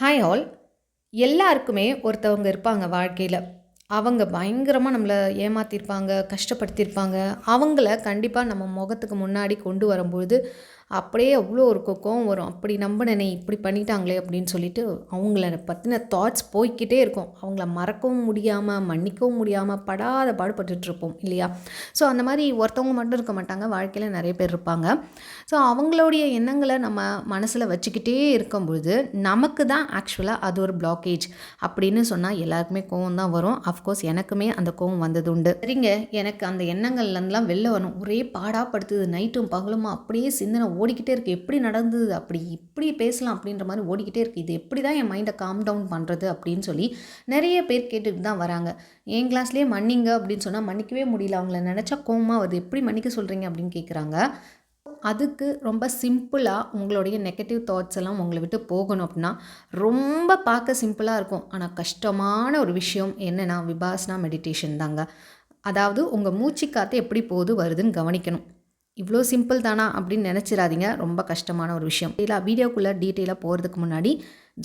Hi all எல்லாருக்குமே ஒருத்தவங்க இருப்பாங்க வாழ்க்கையில். அவங்க பயங்கரமாக நம்மளை ஏமாற்றிருப்பாங்க கஷ்டப்படுத்தியிருப்பாங்க அவங்கள கண்டிப்பாக நம்ம முகத்துக்கு முன்னாடி கொண்டு வரும்பொழுது அப்படியே அவ்வளோ ஒரு கோவம் வரும். அப்படி நம்பினேனே இப்படி பண்ணிட்டாங்களே அப்படின்னு சொல்லிட்டு அவங்கள பற்றின தாட்ஸ் போய்க்கிட்டே இருக்கும். அவங்கள மறக்கவும் முடியாமல் மன்னிக்கவும் முடியாமல் படாத பாடுபட்டுட்டு இருப்போம் இல்லையா? ஸோ அந்த மாதிரி ஒருத்தவங்க மட்டும் இருக்க மாட்டாங்க. வாழ்க்கையில் நிறைய பேர் இருப்பாங்க. ஸோ அவங்களுடைய எண்ணங்களை நம்ம மனசில் வச்சுக்கிட்டே இருக்கும்பொழுது நமக்கு தான் ஆக்சுவலாக அது ஒரு பிளாக்கேஜ் அப்படின்னு சொன்னால் எல்லாருக்குமே கோவம் தான் வரும். அஃப்கோர்ஸ் எனக்குமே அந்த கோவம் வந்தது உண்டு சரிங்க எனக்கு அந்த எண்ணங்கள்லேருந்துலாம் வெளில வரணும். ஒரே பாடாப்படுத்துது நைட்டும் பகலுமா அப்படியே சிந்தனை ஓடிக்கிட்டே இருக்குது எப்படி நடந்தது? அப்படி இப்படி பேசலாம் அப்படின்ற மாதிரி ஓடிக்கிட்டே இருக்குது இது எப்படி தான் என் மைண்டை காம் டவுன் பண்ணுறது அப்படின்னு சொல்லி நிறைய பேர் கேட்டுட்டு தான் வராங்க. என் கிளாஸ்லேயே மன்னிங்க அப்படின்னு சொன்னால் மன்னிக்கவே முடியல. அவங்கள நினச்சா கோமாக வருது. எப்படி மன்னிக்க சொல்கிறீங்க அப்படின்னு கேட்குறாங்க அதுக்கு ரொம்ப சிம்பிளாக உங்களுடைய நெகட்டிவ் தாட்ஸ் எல்லாம் உங்களை விட்டு போகணும் அப்படின்னா ரொம்ப பார்க்க சிம்பிளாக இருக்கும். ஆனால் கஷ்டமான ஒரு விஷயம் என்னென்னா விபாசனா மெடிடேஷன் தாங்க. அதாவது உங்கள் மூச்சு காற்று எப்படி போகுது வருதுன்னு கவனிக்கணும். இவ்வளோ சிம்பிள் தானா அப்படின்னு நினச்சிடாதீங்க ரொம்ப கஷ்டமான ஒரு விஷயம். இல்லை வீடியோக்குள்ளே டீட்டெயிலாக போகிறதுக்கு முன்னாடி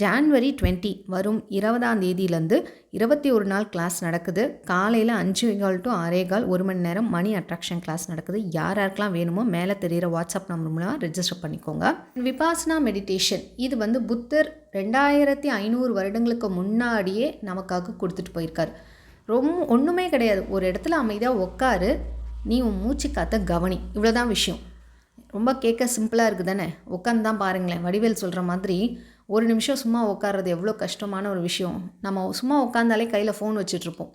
ஜான்வரி டுவெண்ட்டி வரும் இருபதாம் தேதியிலேருந்து இருபத்தி ஒரு நாள் கிளாஸ் நடக்குது. காலையில் அஞ்சு கால் டு ஆறே கால் ஒரு மணி நேரம் மணி அட்ராக்ஷன் கிளாஸ் நடக்குது. யார் யாருக்கெலாம் வேணுமோ மேலே தெரிகிற வாட்ஸ்அப் நம்பர் மூலமாக ரெஜிஸ்டர் பண்ணிக்கோங்க. விபாசனா மெடிடேஷன் இது வந்து புத்தர் ரெண்டாயிரத்தி ஐநூறு வருடங்களுக்கு முன்னாடியே நமக்காக கொடுத்துட்டு போயிருக்கார். ரொம்ப ஒன்றுமே கிடையாது. ஒரு இடத்துல அமைதியாக உட்காரு நீ உன் மூச்சு காத்த கவனி. இவ்வளோதான் விஷயம். ரொம்ப கேட்க சிம்பிளாக இருக்குது தானே உட்காந்து தான் பாருங்களேன். வடிவேல் சொல்கிற மாதிரி ஒரு நிமிஷம் சும்மா உட்கார்றது எவ்வளோ கஷ்டமான ஒரு விஷயம். நம்ம சும்மா உட்காந்தாலே கையில் ஃபோன் வச்சுட்ருப்போம்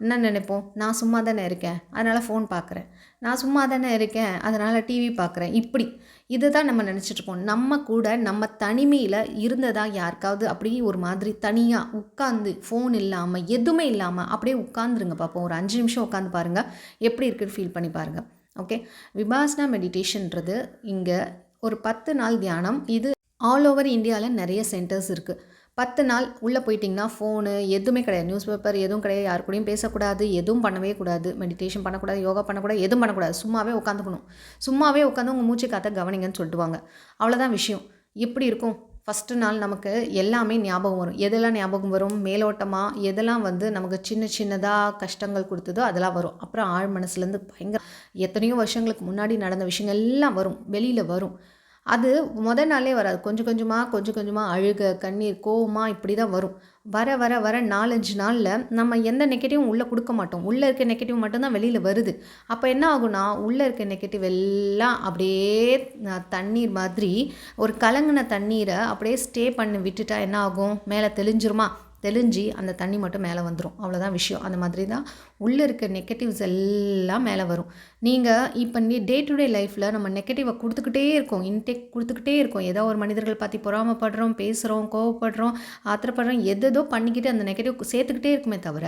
என்ன நினைப்போம். நான் சும்மா தானே இருக்கேன். அதனால் ஃபோன் பார்க்குறேன் நான் சும்மா தானே இருக்கேன். அதனால் டிவி பார்க்குறேன் இப்படி. இதுதான் நம்ம நினச்சிட்ருக்கோம் நம்ம கூட நம்ம தனிமையில் இருந்ததா யாருக்காவது அப்படியே ஒரு மாதிரி தனியாக உட்காந்து ஃபோன் இல்லாமல் எதுவுமே இல்லாமல் அப்படியே உட்காந்துருங்க பார்ப்போம் ஒரு அஞ்சு நிமிஷம் உட்காந்து பாருங்கள் எப்படி இருக்குன்னு ஃபீல் பண்ணி பாருங்கள் ஓகே விபாசனா மெடிடேஷன்ன்றது இங்கே ஒரு பத்து நாள் தியானம். இது ஆல் ஓவர் இந்தியாவில் நிறைய சென்டர்ஸ் இருக்குது பத்து நாள் உள்ளே போயிட்டிங்கன்னா ஃபோனு எதுவுமே கிடையாது. நியூஸ் பேப்பர் எதுவும் கிடையாது. யார் கூடயும் பேசக்கூடாது எதுவும் பண்ணவே கூடாது. மெடிடேஷன் பண்ணக்கூடாது யோகா பண்ணக்கூடாது எதுவும் பண்ணக்கூடாது. சும்மாவே உட்காந்துக்கணும். சும்மாவே உட்காந்து உங்கள் மூச்சு காத்த கவனிங்கன்னு சொல்லிடுவாங்க. அவ்வளோதான் விஷயம். எப்படி இருக்கும். ஃபஸ்ட்டு நாள் நமக்கு எல்லாமே ஞாபகம் வரும். எதெல்லாம் ஞாபகம் வரும்? மேலோட்டமாக எதெல்லாம் வந்து நமக்கு சின்ன சின்னதாக கஷ்டங்கள் கொடுத்ததோ அதெல்லாம் வரும். அப்புறம் ஆழ் மனசுலேருந்து பயங்கர எத்தனையோ வருஷங்களுக்கு முன்னாடி நடந்த விஷயங்கள் எல்லாம் வரும். வெளியில் வரும். அது முத நாளே வராது. கொஞ்சம் கொஞ்சமாக கொஞ்சம் கொஞ்சமாக அழுக கண்ணீர் கோவமாக இப்படி தான் வரும். வர வர வர நாலஞ்சு நாளில் நம்ம எந்த நெகட்டிவும் உள்ளே கொடுக்க மாட்டோம். உள்ளே இருக்க நெகட்டிவ் மட்டும்தான் வெளியில் வருது. அப்போ என்ன ஆகும்னா உள்ளே இருக்க நெகட்டிவ் எல்லாம் அப்படியே தண்ணீர் மாதிரி ஒரு கலங்கின தண்ணீரை அப்படியே ஸ்டே பண்ணி விட்டுட்டா என்ன ஆகும்? மேலே தெளிஞ்சிருமா? தெளிஞ்சு அந்த தண்ணி மட்டும் மேலே வந்துடும் அவ்வளோதான் விஷயம். அந்த மாதிரி தான் உள்ளே இருக்க நெகட்டிவ்ஸ் எல்லாம் மேலே வரும். நீங்கள் இப்போ நீ டே டு டே லைஃப்பில் நம்ம நெகட்டிவை கொடுத்துக்கிட்டே இருக்கோம். இன்டேக் கொடுத்துக்கிட்டே இருக்கோம். ஏதோ ஒரு மனிதர்கள் பற்றி பொறாமப்படுறோம் பேசுகிறோம் கோவப்படுறோம் ஆத்திரப்படுறோம் எதோ பண்ணிக்கிட்டு அந்த நெகட்டிவ் சேர்த்துக்கிட்டே இருக்குமே தவிர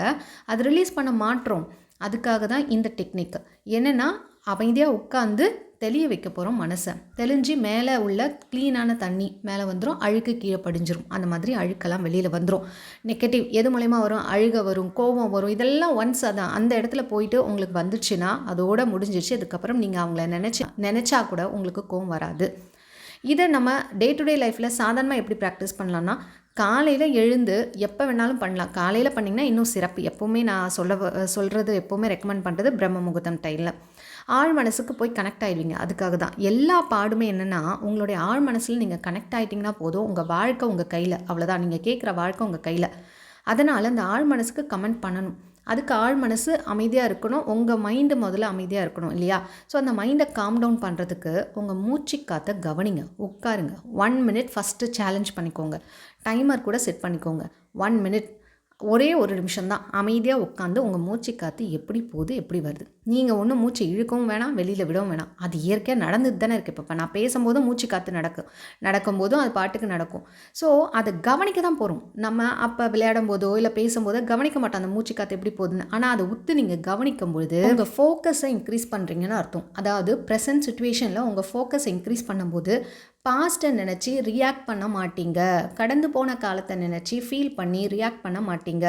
அது ரிலீஸ் பண்ண மாட்டோம். அதுக்காக தான் இந்த டெக்னிக் என்னென்னா அமைதியாக உட்காந்து தெளிய வைக்க போகிறோம் மனசை. தெளிஞ்சு மேலே உள்ள க்ளீனான தண்ணி மேலே வந்துடும் அழுக்கு கீழே படிஞ்சிரும். அந்த மாதிரி அழுக்கெல்லாம் வெளியில் வந்துடும் நெகட்டிவ் எது மூலயமா வரும்? அழுக வரும் கோபம் வரும். இதெல்லாம் ஒன்ஸ் அதான். அந்த இடத்துல போயிட்டு உங்களுக்கு வந்துச்சுன்னா அதோட முடிஞ்சிருச்சு. அதுக்கப்புறம் நீங்கள் அவங்கள நினச்சி நினச்சா கூட உங்களுக்கு கோவம் வராது. இதை நம்ம டே டு டே லைஃப்பில் சாதாரணமாக எப்படி ப்ராக்டிஸ் பண்ணலாம்னா காலையில் எழுந்து எப்போ வேணாலும் பண்ணலாம். காலையில் பண்ணிங்கன்னா இன்னும் சிறப்பு. எப்போவுமே நான் சொல்ல வ- சொல்கிறது எப்போவுமே ரெக்கமெண்ட் பண்ணுறது பிரம்ம முகூர்த்தம் டைமில் ஆழ் மனசுக்கு போய் கனெக்ட் ஆயிடுவீங்க. அதுக்காக தான். எல்லா பாடுமே என்னென்னா உங்களுடைய ஆழ் மனசில் நீங்கள் கனெக்ட் ஆகிட்டிங்கன்னா போதும். உங்கள் வாழ்க்கை உங்கள் கையில். அவ்வளோதான் நீங்கள் கேட்குற வாழ்க்கை உங்கள் கையில். அதனால் அந்த ஆழ் மனசுக்கு கமெண்ட் பண்ணணும். அதுக்கு ஆழ் மனசு அமைதியாக இருக்கணும். உங்கள் மைண்டு முதல்ல அமைதியாக இருக்கணும் இல்லையா? ஸோ அந்த மைண்டை காம் டவுன் பண்ணுறதுக்கு உங்கள் மூச்சு காற்றை கவனிங்க. உட்காருங்க. ஒன் மினிட் ஃபஸ்ட்டு சேலஞ்ச் பண்ணிக்கோங்க. டைமர் கூட செட் பண்ணிக்கோங்க. ஒன் மினிட் ஒரே ஒரு நிமிஷம் தான் அமைதியாக உட்காந்து உங்கள் மூச்சு காற்று எப்படி போகுது எப்படி வருது. நீங்கள் ஒன்றும் மூச்சு இழுக்கவும் வேணாம் வெளியில் விடவும் வேணாம். அது இயற்கையாக நடந்துட்டு தானே இருக்குது இப்போ நான் பேசும்போதும் மூச்சு காற்று நடக்கும் நடக்கும்போதும் அது பாட்டுக்கு நடக்கும். ஸோ அதை கவனிக்க தான் போகிறோம் நம்ம அப்போ விளையாடும் போதோ இல்லை பேசும்போதோ கவனிக்க மாட்டோம். அந்த மூச்சு காற்று எப்படி போகுதுன்னு. ஆனால் அதை உத்து நீங்கள் கவனிக்கும் பொழுது உங்கள் ஃபோக்கஸை இன்க்ரீஸ் பண்ணுறீங்கன்னு அர்த்தம். அதாவது ப்ரெசன்ட் சுச்சுவேஷனில் உங்கள் ஃபோக்கஸை இன்க்ரீஸ் பண்ணும்போது பாஸ்ட்டை நினச்சி ரியாக்ட் பண்ண மாட்டீங்க. கடந்து போன காலத்தை நினச்சி ஃபீல் பண்ணி ரியாக்ட் பண்ண மாட்டீங்க.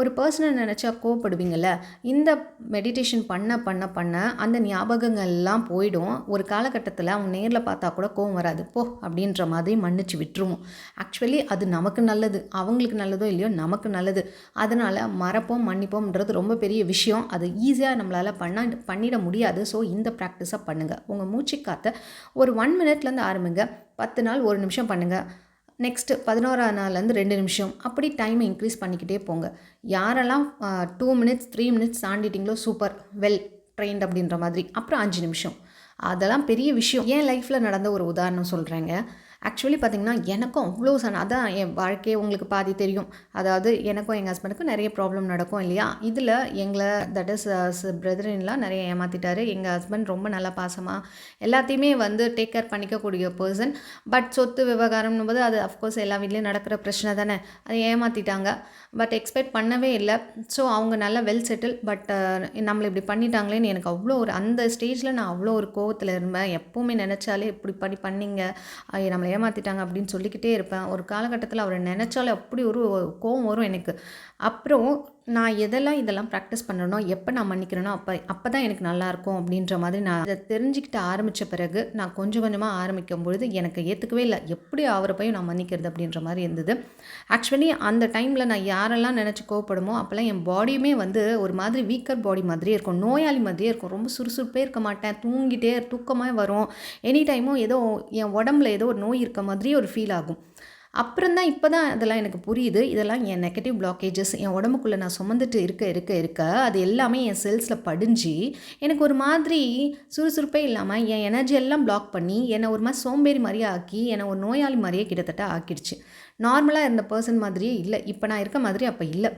ஒரு பர்சனை நினச்சா கோவப்படுவீங்கள இந்த மெடிடேஷன் பண்ண பண்ண பண்ண அந்த ஞாபகங்கள்லாம் போயிடும். ஒரு காலகட்டத்தில் அவங்க நேரில் பார்த்தா கூட கோவம் வராது. போ அப்படின்ற மாதிரி மன்னிச்சு விட்டுருவோம். ஆக்சுவலி அது நமக்கு நல்லது. அவங்களுக்கு நல்லதோ இல்லையோ நமக்கு நல்லது. அதனால் மறப்போம் மன்னிப்போம்ன்றது ரொம்ப பெரிய விஷயம். அது ஈஸியாக நம்மளால் பண்ண பண்ணிட முடியாது. ஸோ இந்த ப்ராக்டிஸை பண்ணுங்கள் உங்கள் மூச்சு காற்றை ஒரு ஒன் மினிட்லேருந்து ஆரம்பிங்க. பத்து நாள் ஒரு நிமிஷம் பண்ணுங்கள் நெக்ஸ்ட்டு பதினோராம் நாள்லேருந்து ரெண்டு நிமிஷம். அப்படி டைமை இன்க்ரீஸ் பண்ணிக்கிட்டே போங்க. யாரெல்லாம் டூ மினிட்ஸ் த்ரீ மினிட்ஸ் தாண்டிட்டிங்களோ சூப்பர் வெல் ட்ரெயின்ட் அப்படின்ற மாதிரி. அப்புறம் அஞ்சு நிமிஷம். அதெல்லாம் பெரிய விஷயம். என் லைஃப்பில் நடந்த ஒரு உதாரணம் சொல்கிறேங்க ஆக்சுவலி பார்த்திங்கன்னா எனக்கும் அவ்வளோ சன் அதான் என் வாழ்க்கையே உங்களுக்கு பாதி தெரியும். அதாவது எனக்கும் எங்கள் ஹஸ்பண்டுக்கும் நிறைய ப்ராப்ளம் நடக்கும் இல்லையா? இதில் எங்களை தட் இஸ் பிரதரின்லாம் நிறைய ஏமாற்றிட்டாரு எங்கள் ஹஸ்பண்ட் ரொம்ப நல்லா பாசமாக எல்லாத்தையுமே வந்து டேக் கேர் பண்ணிக்கக்கூடிய பர்சன் பட் சொத்து விவகாரம்னு போது அது அஃப்கோர்ஸ் எல்லா வீட்லேயும் நடக்கிற பிரச்சனை தானே? அதை ஏமாற்றிட்டாங்க பட் எக்ஸ்பெக்ட் பண்ணவே இல்லை. ஸோ அவங்க நல்லா வெல் செட்டில் பட் நம்மளை இப்படி பண்ணிட்டாங்களேன்னு எனக்கு அவ்வளோ ஒரு அந்த ஸ்டேஜில் நான் அவ்வளோ ஒரு கோவத்தில் இருந்தேன். எப்போவுமே நினச்சாலே இப்படி பண்ணி பண்ணிங்க. நம்மளை ஏமாற்றிட்டாங்க அப்படின்னு சொல்லிக்கிட்டே இருப்பேன். ஒரு காலகட்டத்தில் அவரை நினச்சாலே அப்படி ஒரு கோவம் வரும் எனக்கு. அப்புறம் நான் எதெல்லாம் இதெல்லாம் ப்ராக்டிஸ் பண்ணனோ எப்போ நான் மன்னிக்கிறேனோ அப்போ அப்போ தான் எனக்கு நல்லாயிருக்கும் அப்படின்ற மாதிரி நான் அதை தெரிஞ்சுக்கிட்டு ஆரம்பித்த பிறகு நான் கொஞ்சம் கொஞ்சமாக ஆரம்பிக்கும் பொழுது எனக்கு ஏற்றுக்கவே இல்லை. எப்படி அவரை போய் நான் மன்னிக்கிறது அப்படின்ற மாதிரி இருந்தது. ஆக்சுவலி அந்த டைமில் நான் யாரெல்லாம் நினச்சி கோவப்படுமோ அப்போல்லாம் என் பாடியுமே வந்து ஒரு மாதிரி வீக்கர் பாடி மாதிரியே இருக்கும். நோயாளி மாதிரியே இருக்கும். ரொம்ப சுறுசுறுப்பே இருக்க மாட்டேன். தூங்கிட்டே தூக்கமாக வரும். எனி டைமும் ஏதோ என் உடம்புல ஏதோ ஒரு நோய் இருக்க மாதிரியே ஒரு ஃபீல் ஆகும். அப்புறம் தான் இப்போ தான் அதெல்லாம் எனக்கு புரியுது. இதெல்லாம் என் நெகட்டிவ் பிளாக்கேஜஸ் என் உடம்புக்குள்ளே நான் சுமந்துட்டு இருக்க இருக்க இருக்க அது எல்லாமே என் செல்ஸில் படிஞ்சு எனக்கு ஒரு மாதிரி சுறுசுறுப்பே இல்லாமல் என் எனர்ஜி எல்லாம் பிளாக் பண்ணி என்னை ஒரு மாதிரி சோம்பேறி மாதிரியே ஆக்கி என்னை ஒரு நோயாளி மாதிரியே கிட்டத்தட்ட ஆக்கிடுச்சு. நார்மலாக இருந்த பர்சன் மாதிரியே இல்லை. இப்போ நான் இருக்க மாதிரி அப்போ இல்லை.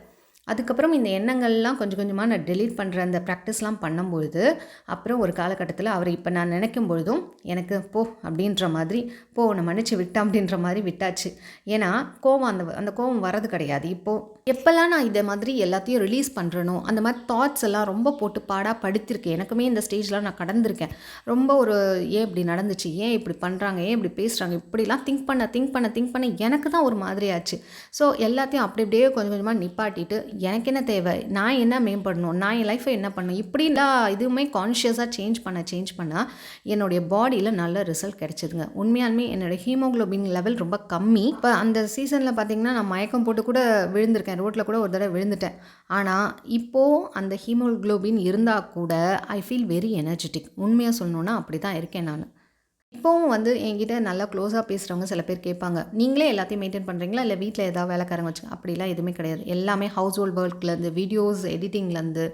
அதுக்கப்புறம் இந்த எண்ணங்கள்லாம் கொஞ்சம் கொஞ்சமாக நான் டெலீட் பண்ணுற அந்த ப்ராக்டிஸ்லாம் பண்ணும்பொழுது அப்புறம் ஒரு காலகட்டத்தில் அவரை இப்போ நான் நினைக்கும் பொழுதும் எனக்கு போ அப்படின்ற மாதிரி போ நான் மன்னிச்சு விட்டேன் அப்படின்ற மாதிரி விட்டாச்சு. ஏன்னா கோவம் அந்த அந்த கோவம் வரது கிடையாது. இப்போது எப்போல்லாம் நான் இதை மாதிரி எல்லாத்தையும் ரிலீஸ் பண்ணுறனோ அந்த மாதிரி தாட்ஸ் எல்லாம் ரொம்ப போட்டு பாடாக படுத்திருக்கேன். எனக்குமே இந்த ஸ்டேஜ்லாம் நான் கடந்திருக்கேன். ரொம்ப ஒரு ஏன் இப்படி நடந்துச்சு? ஏன் இப்படி பண்ணுறாங்க ஏன் இப்படி பேசுகிறாங்க இப்படிலாம் திங்க் பண்ண திங்க் பண்ண திங்க் பண்ண எனக்கு தான் ஒரு மாதிரி ஆச்சு ஸோ எல்லாத்தையும் அப்படி அப்படியே கொஞ்சம் கொஞ்சமாக நிப்பாட்டிட்டு எனக்கு என்ன தேவை? நான் என்ன மேம்படணும் நான் என் லைஃப்பை என்ன பண்ணணும்? இப்படி இதுவுமே கான்ஷியஸாக சேஞ்ச் பண்ண சேஞ்ச் பண்ணால் என்னுடைய பாடியில் நல்ல ரிசல்ட் கிடைச்சிதுங்க உண்மையாலுமே என்னோடய ஹீமோக்ளோபின் லெவல் ரொம்ப கம்மி. இப்போ அந்த சீசனில் பார்த்திங்கன்னா நான் மயக்கம் போட்டு கூட விழுந்திருக்கேன். ரோட்டில் கூட ஒரு தடவை விழுந்துட்டேன். ஆனால் இப்போது அந்த ஹீமோக்ளோபின் இருந்தால் கூட ஐ ஃபீல் வெரி எனர்ஜெட்டிக் உண்மையாக சொல்லணுன்னா அப்படி தான் இருக்கேன் நான். இப்போவும் வந்து என்கிட்ட நல்லா க்ளோஸாக பேசுகிறவங்க சில பேர் கேட்பாங்க. நீங்களே எல்லாத்தையும் மெயின்டைன் பண்ணுறீங்களா இல்லை வீட்டில் ஏதாவது வேலைக்காரங்க வச்சு அப்படிலாம் எதுவுமே கிடையாது. எல்லாமே ஹவுஸ் ஹோல்ட் ஒர்க்லேருந்து வீடியோஸ் எடிட்டிங்லேருந்து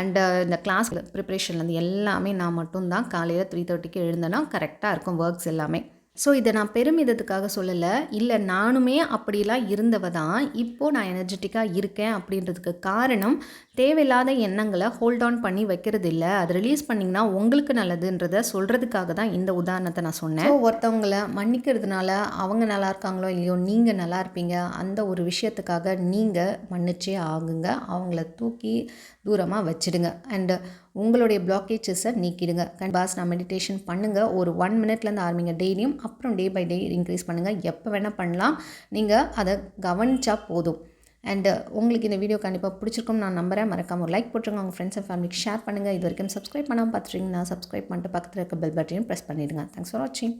அண்டு இந்த கிளாஸ் ப்ரிப்ரேஷன்லேருந்து எல்லாமே நான் மட்டும்தான் காலையில் த்ரீ தேர்ட்டிக்கு எழுந்தேன்னா கரெக்டாக இருக்கும் ஒர்க்ஸ் எல்லாமே. ஸோ இதை நான் பெருமிதத்துக்காக சொல்லலை. இல்லை நானுமே அப்படிலாம் இருந்தவ தான் இப்போது நான் எனர்ஜெட்டிக்காக இருக்கேன் அப்படின்றதுக்கு காரணம் தேவையில்லாத எண்ணங்களை ஹோல்ட் ஆன் பண்ணி வைக்கிறது இல்லை அது ரிலீஸ் பண்ணிங்கன்னா உங்களுக்கு நல்லதுன்றத சொல்கிறதுக்காக தான் இந்த உதாரணத்தை நான் சொன்னேன். ஒருத்தவங்களை மன்னிக்கிறதுனால அவங்க நல்லா இருக்காங்களோ இல்லையோ நீங்கள் நல்லா இருப்பீங்க. அந்த ஒரு விஷயத்துக்காக நீங்கள் மன்னிச்சே ஆகுங்க. அவங்கள தூக்கி தூரமாக வச்சிடுங்க. அண்டு உங்களுடைய பிளாக்கேஜஸை நீக்கிடுங்க. பாஸ் நான் மெடிடேஷன் பண்ணுங்கள் ஒரு ஒன் மினிட்லேருந்து ஆரம்பிங்க டெய்லியும் அப்புறம் டே பை டே இன்க்ரீஸ் பண்ணுங்கள் எப்போ வேணால் பண்ணலாம். நீங்கள் அதை கவனித்தா போதும். அண்டு uh, உங்களுக்கு இந்த வீடியோ கண்டிப்பாக பிடிச்சிருக்கும் நான் நம்புகிறேன் மறக்காமல் ஒரு லைக் போட்டுருங்க. உங்கள் ஃப்ரெண்ட்ஸ் அண்ட் ஃபேமிலிக்கு ஷேர் பண்ணுங்கள் இது வரைக்கும் சப்ஸ்கிரைப் பண்ணாமல் பார்த்துருங்கன்னா சப்ஸ்கிரைப் பண்ணிட்டு பக்கத்தில் இருக்க பெல் பட்டனையும் ப்ரெஸ் பண்ணிவிடுங்க தேங்க்ஸ் ஃபார் வாட்சிங்